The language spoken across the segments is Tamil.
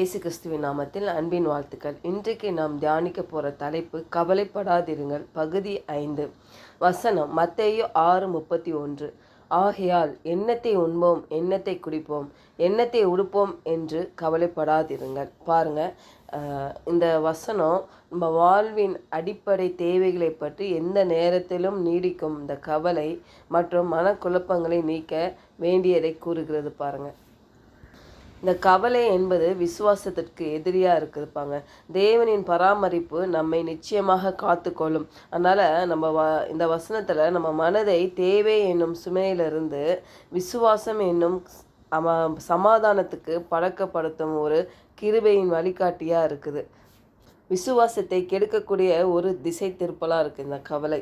இயேசு கிறிஸ்துவின் நாமத்தில் அன்பின் வாழ்த்துக்கள். இன்றைக்கு நாம் தியானிக்க போகிற தலைப்பு கவலைப்படாதிருங்கள். பகுதி ஐந்து. வசனம் மத்தையோ ஆறு முப்பத்தி ஒன்று. ஆகையால் எண்ணத்தை உண்போம் எண்ணத்தை குடிப்போம் எண்ணத்தை உடுப்போம் என்று கவலைப்படாதிருங்கள். பாருங்கள் இந்த வசனம் நம்ம வாழ்வின் அடிப்படை தேவைகளை பற்றி எந்த நேரத்திலும் நீடிக்கும் இந்த கவலை மற்றும் மனக்குழப்பங்களை நீக்க வேண்டியதை கூறுகிறது பாருங்கள் இந்த கவலை என்பது விசுவாசத்திற்கு எதிரியாக இருக்குதுப்பாங்க தேவனின் பராமரிப்பு நம்மை நிச்சயமாக காத்துக்கொள்ளும். அதனால் நம்ம வ இந்த வசனத்தில் நம்ம மனதை தேவை என்னும் சுமையிலிருந்து விசுவாசம் என்னும் அம சமாதானத்துக்கு பழக்கப்படுத்தும் ஒரு கிருபையின் வழிகாட்டியாக இருக்குது. விசுவாசத்தை கெடுக்கக்கூடிய ஒரு திசை திருப்பலாக இருக்குது இந்த கவலை.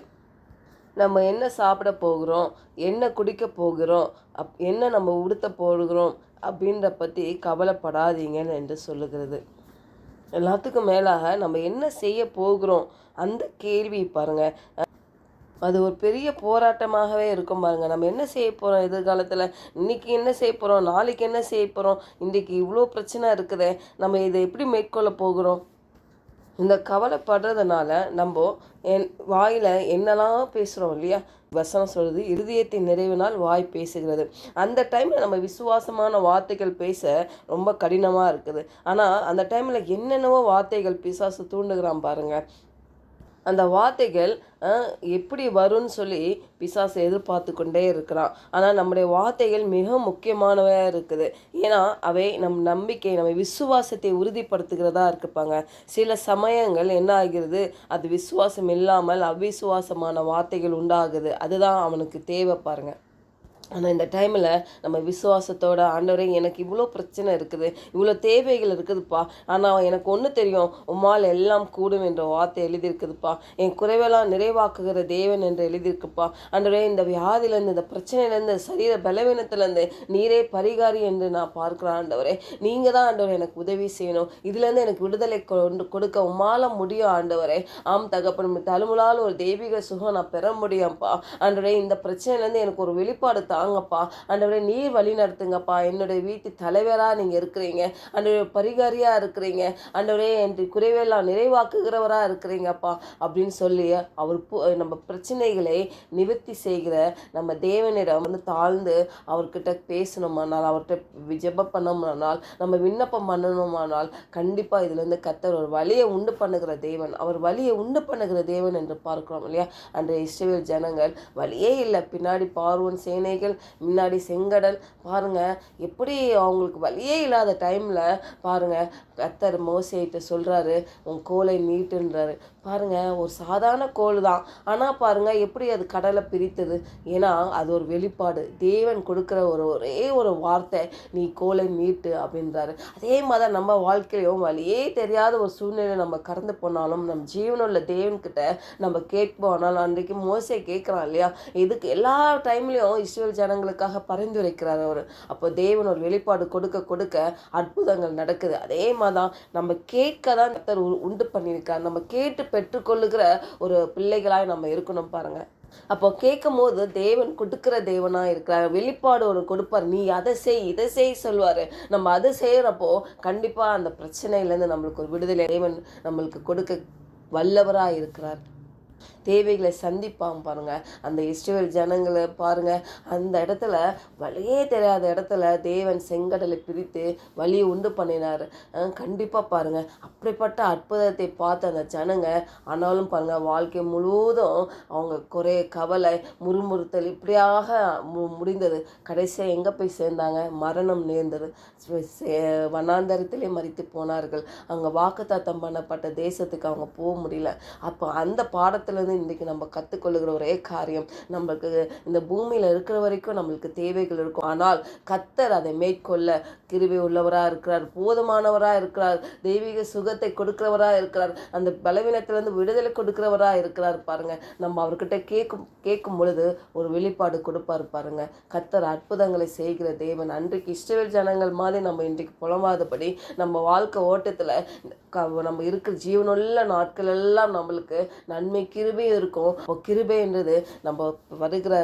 நம்ம என்ன சாப்பிட போகிறோம் என்ன குடிக்க போகிறோம் அப் என்ன நம்ம உடுத்த போகிறோம் அப்படின்ற பற்றி கவலைப்படாதீங்கன்னு என்று சொல்லுகிறது. எல்லாத்துக்கும் மேலாக நம்ம என்ன செய்ய போகிறோம்? அந்த கேள்வி பாருங்க. அது ஒரு பெரிய போராட்டமாகவே இருக்கும் பாருங்கள் நம்ம என்ன செய்ய போகிறோம் எதிர்காலத்தில்? இன்னைக்கு என்ன செய்ய போகிறோம் நாளைக்கு என்ன செய்ய போகிறோம் இன்றைக்கி இவ்வளோ பிரச்சனை இருக்குதே. நம்ம இதை எப்படி மேற்கொள்ள போகிறோம்? இந்த கவலைப்படுறதுனால நம்ம என் வாயில் என்னெல்லாம் பேசுகிறோம் இல்லையா? வசனம் சொல்கிறது இருதயத்தின் நிறைவினால் வாய் பேசுகிறது. அந்த டைமில் நம்ம விசுவாசமான வார்த்தைகள் பேச ரொம்ப கடினமாக இருக்குது. ஆனால் அந்த டைமில் என்னென்னவோ வார்த்தைகள் பிசாசு தூண்டுகிறான் பாருங்கள் அந்த வார்த்தைகள் எப்படி வரும்னு சொல்லி பிசாசு எதிர்பார்த்து கொண்டே இருக்கிறான். ஆனால் நம்முடைய வார்த்தைகள் மிக முக்கியமானவையாக இருக்குது. ஏன்னா அவை நம் நம்பிக்கை நம்ம விசுவாசத்தை உறுதிப்படுத்துகிறதா இருப்பாங்க சில சமயங்கள் என்ன ஆகிறது? அது விசுவாசம் இல்லாமல் அவிசுவாசமான வார்த்தைகள் உண்டாகுது. அதுதான் அவனுக்கு தேவை பாருங்க. ஆனால் இந்த டைமில் நம்ம விசுவாசத்தோட ஆண்டவரே எனக்கு இவ்வளோ பிரச்சனை இருக்குது இவ்வளோ தேவைகள் இருக்குதுப்பா. ஆனால் எனக்கு ஒன்று தெரியும் உம்மால் எல்லாம் கூடும் என்ற வார்த்தை எழுதியிருக்குதுப்பா. என் குறைவெல்லாம் நிறைவாக்குகிற தேவன் என்று எழுதியிருக்குப்பா. ஆண்டவரே இந்த வியாதியிலேருந்து இந்த பிரச்சனையிலேருந்து சரீர பலவீனத்துலேருந்து நீரே பரிகாரி என்று நான் பார்க்குறேன் ஆண்டவரே. நீங்கள் தான் ஆண்டவர் எனக்கு உதவி செய்யணும். இதுலேருந்து எனக்கு விடுதலை கொண்டு கொடுக்க உமால முடியும் ஆண்டவரே. ஆம் தகப்பன் தழுமுலால் ஒரு தெய்வீக சுகம் நான் பெற முடியும்ப்பா. ஆண்டவரே இந்த பிரச்சனையிலேருந்து எனக்கு ஒரு வெளிப்பாடு தாங்கப்பா. ஆண்டவரே நீர் வழி நடத்துங்கப்பா. என்னுடைய வீட்டு தலைவராக நீங்கள் இருக்கிறீங்க. அன்றைய பரிகாரியாக இருக்கிறீங்க. ஆண்டவரே என்று குறைவெல்லாம் நிறைவாக்குகிறவராக இருக்கிறீங்கப்பா அப்படின்னு சொல்லி அவர் நம்ம பிரச்சனைகளை நிவர்த்தி செய்கிற நம்ம தேவனிடம் வந்து தாழ்ந்து அவர்கிட்ட பேசணுமானால் அவர்கிட்ட ஜெப பண்ணோமானால் நம்ம விண்ணப்பம் பண்ணணுமானால் கண்டிப்பாக இதுலேருந்து கத்தர் ஒரு வழியை உண்டு பண்ணுகிற தேவன் அவர் வழியை உண்டு பண்ணுகிற தேவன் என்று பார்க்கிறோம் இல்லையா? அன்றைய இஸ்ரேல் ஜனங்கள் வழியே இல்லை. பின்னாடி பார்வன் சேனைகள் முன்னாடி செங்கடல் பாருங்க. எப்படி அவங்களுக்கு வழியே இல்லாத டைமில் பாருங்க கத்தர் மோசைகிட்ட சொல்கிறாரு உன் கோலை நீட்டுன்றாரு. பாருங்கள் ஒரு சாதாரண கோல் தான். ஆனால் பாருங்கள் எப்படி அது கடலை பிரித்தது? ஏன்னா அது ஒரு வெளிப்பாடு. தேவன் கொடுக்குற ஒரு ஒரே ஒரு வார்த்தை நீ கோலை மீட்டு அப்படின்றாரு. அதே மாதிரி நம்ம வாழ்க்கையிலையும் வழியே தெரியாத ஒரு சூழ்நிலை நம்ம கடந்து போனாலும் நம் ஜீவனுள்ள தேவன்கிட்ட நம்ம கேட்போம். ஆனால் அன்றைக்கு மோசை கேட்குறான் இல்லையா? இதுக்கு எல்லா டைம்லையும் இஸ்ரேல் ஜனங்களுக்காக பரிந்துரைக்கிறார் அவர். அப்போ தேவன் ஒரு வெளிப்பாடு கொடுக்க கொடுக்க அற்புதங்கள் நடக்குது. அதே மாதிரி தான் நம்ம கேட்க தான் உ- உண்டு பண்ணியிருக்கார். நம்ம கேட்டு பெற்றுக்கொள்ளுகிற ஒரு பிள்ளைகளாய் நம்ம இருக்கணும் பாருங்க. அப்போ கேட்கும் போது தேவன் கொடுக்குற தேவனாக இருக்கிறார். வெளிப்பாடு ஒரு கொடுப்பார். நீ அதை செய் இதை செய் சொல்வார். நம்ம அதை செய்கிறப்போ கண்டிப்பாக அந்த பிரச்சனையிலேருந்து நம்மளுக்கு ஒரு விடுதலை தேவன் நம்மளுக்கு கொடுக்க வல்லவராக இருக்கிறார். தேவைகளை சந்திப்பான் பாருங்கள் அந்த இஸ்ரேல் ஜனங்களை பாருங்கள் அந்த இடத்துல வழியே தெரியாத இடத்துல தேவன் செங்கடலை பிரித்து வழியை உண்டு பண்ணினார். கண்டிப்பாக பாருங்கள் அப்படிப்பட்ட அற்புதத்தை பார்த்த அந்த ஜனங்க ஆனாலும் பாருங்கள் வாழ்க்கை முழுவதும் அவங்க குறைய கவலை முறுமுறுத்தல் இப்படியாக மு- முடிந்தது. கடைசியாக எங்கே போய் சேர்ந்தாங்க? மரணம் நேர்ந்தது. சே- வனாந்தரத்திலே மறித்து போனார்கள். அங்கே வாக்குத்தாத்தம் பண்ணப்பட்ட தேசத்துக்கு அவங்க போக முடியல. அப்போ அந்த பாடத்தை பாடத்துலேருந்து இன்றைக்கி நம்ம கற்றுக்கொள்ளுகிற ஒரே காரியம் நம்மளுக்கு இந்த பூமியில் இருக்கிற வரைக்கும் நம்மளுக்கு தேவைகள் இருக்கும். ஆனால் கத்தர் அதை மேற்கொள்ள கிருவி உள்ளவராக இருக்கிறார் போதுமானவராக இருக்கிறார் தெய்வீக சுகத்தை கொடுக்கிறவராக இருக்கிறார் அந்த பலவீனத்திலேருந்து விடுதலை கொடுக்கிறவராக இருக்கிறார் பாருங்கள் நம்ம அவர்கிட்ட கேட்கும் கேட்கும் பொழுது ஒரு வெளிப்பாடு கொடுப்பார் பாருங்க. கத்தர் அற்புதங்களை செய்கிற தேவன். அன்றைக்கு இஸ்ரவேல் ஜனங்கள் மாதிரி நம்ம இன்றைக்கு புலம்பாதபடி நம்ம வாழ்க்கை ஓட்டத்தில் நம்ம இருக்கிற ஜீவனுள்ள நாட்கள் எல்லாம் நம்மளுக்கு நன்மைக்கு கிருபையும் இருக்கும். அப்போ கிருபைன்றது நம்ம வருகிற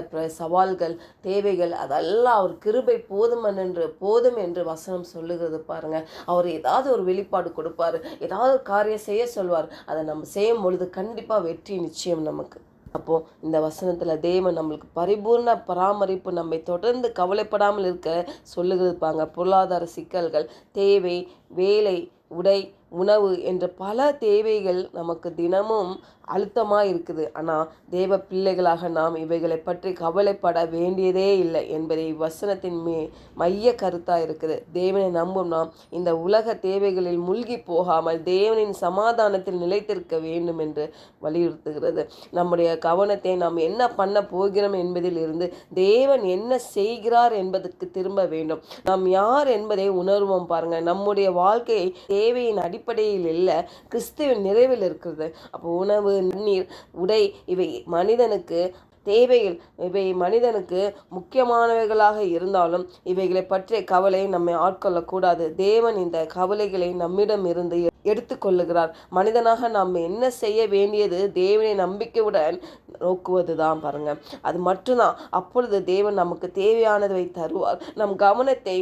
சவால்கள் தேவைகள் அதெல்லாம் அவர் கிருபை போதும் என்று போதும் என்று வசனம் சொல்லுகிறது பாருங்க. அவர் ஏதாவது ஒரு வெளிப்பாடு கொடுப்பாரு. ஏதாவது ஒரு காரியம் செய்ய சொல்வார். அதை நம்ம செய்யும் பொழுது கண்டிப்பாக வெற்றி நிச்சயம் நமக்கு. அப்போது இந்த வசனத்தில் தேவன் நம்மளுக்கு பரிபூர்ண பராமரிப்பு நம்மை தொடர்ந்து கவலைப்படாமல் இருக்க சொல்லுகிறது பாங்க பொருளாதார சிக்கல்கள் தேவை வேலை உடை உணவு என்ற பல தேவைகள் நமக்கு தினமும் அழுத்தமாக இருக்குது. ஆனால் தேவ பிள்ளைகளாக நாம் இவைகளை பற்றி கவலைப்பட வேண்டியதே இல்லை என்பதை வசனத்தின் மே மைய கருத்தாக இருக்குது. தேவனை நம்பும் நாம் இந்த உலக தேவைகளில் முழ்கி போகாமல் தேவனின் சமாதானத்தில் நிலைத்திருக்க வேண்டும் என்று வலியுறுத்துகிறது. நம்முடைய கவனத்தை நாம் என்ன பண்ண போகிறோம் என்பதில் இருந்து தேவன் என்ன செய்கிறார் என்பதற்கு திரும்ப வேண்டும். நாம் யார் என்பதை உணர்வோம் பாருங்கள் நம்முடைய வாழ்க்கையை தேவையின் அடி அடிப்படையில் இல்லை. கிறிஸ்துவின் நிறைவில் இருக்கிறது. அப்போ உணவு நீர் உடை இவை மனிதனுக்கு தேவைகள். இவை மனிதனுக்கு முக்கியமானவைகளாக இருந்தாலும் இவைகளை பற்றிய கவலை நம்மை ஆட்கொள்ளக்கூடாது. தேவன் இந்த கவலைகளை நம்மிடம் இருந்து எடுத்துக்கொள்ளுகிறார். மனிதனாக நாம் என்ன செய்ய வேண்டியது தேவனை நம்பிக்கையுடன் நோக்குவது தான் பாருங்க. அது மட்டும்தான். அப்பொழுது தேவன் நமக்கு தேவையானதை தருவார். நம் கவனத்தை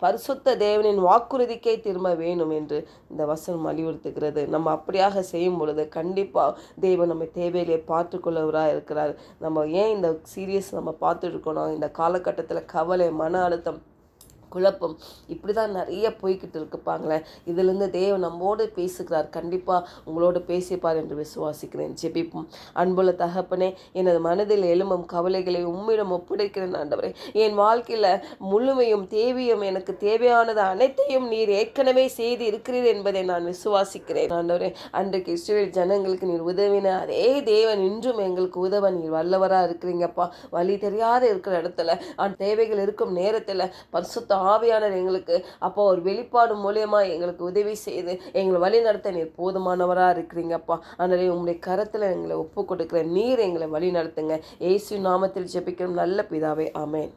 பரிசுத்த தேவனின் வாக்குறுதிக்கே திரும்ப வேணும் என்று இந்த வசனம் வலியுறுத்துகிறது. நம்ம அப்படியாக செய்யும் பொழுது கண்டிப்பாக தேவன் நம்ம தேவையிலே பார்த்துக்கொள்ளவராக இருக்கிறார். நம்ம ஏன் இந்த சீரியஸ் நம்ம பார்த்துட்டு இருக்கணும் இந்த காலகட்டத்தில் கவலை மன அழுத்தம் குழப்பம். இப்படி தான் நிறைய போய்கிட்டு இருக்குப்பாங்களேன் இதிலிருந்து தேவன் நம்மோடு பேசுகிறார். கண்டிப்பாக உங்களோடு பேசிப்பார் என்று விசுவாசிக்கிறேன். ஜெபிப்போம். அன்புள்ள தகப்பனே எனது மனதில் எழும்பும் கவலைகளை உம்மிடம் ஒப்படைக்கிறேன் ஆண்டவரே. என் வாழ்க்கையில் முழுமையும் தேவையும் எனக்கு தேவையானது அனைத்தையும் நீர் ஏற்கனவே செய்து இருக்கிறீர் என்பதை நான் விசுவாசிக்கிறேன் ஆண்டவரே. அன்றைக்கு இஸ்ரேல் ஜனங்களுக்கு நீர் உதவின அதே தேவன் இன்றும் எங்களுக்கு உதவ நீர் வல்லவராக இருக்கிறீங்கப்பா. வழி தெரியாத இருக்கிற இடத்துல அந்த தேவைகள் இருக்கும் நேரத்தில் பரிசுத்த ஆவியானவர் எங்களுக்கு அப்போ ஒரு வெளிப்பாடு மூலியமாக எங்களுக்கு உதவி செய்து எங்களை வழி நடத்த நீர் போதுமானவராக இருக்கிறீங்கப்பா அதனால உங்களுடைய கரத்தில் எங்களை ஒப்பு கொடுக்குற நீர் எங்களை வழி நடத்துங்க. ஏசு நாமத்தில் ஜெபிக்கிறோம். நல்ல பிதாவே ஆமேன்.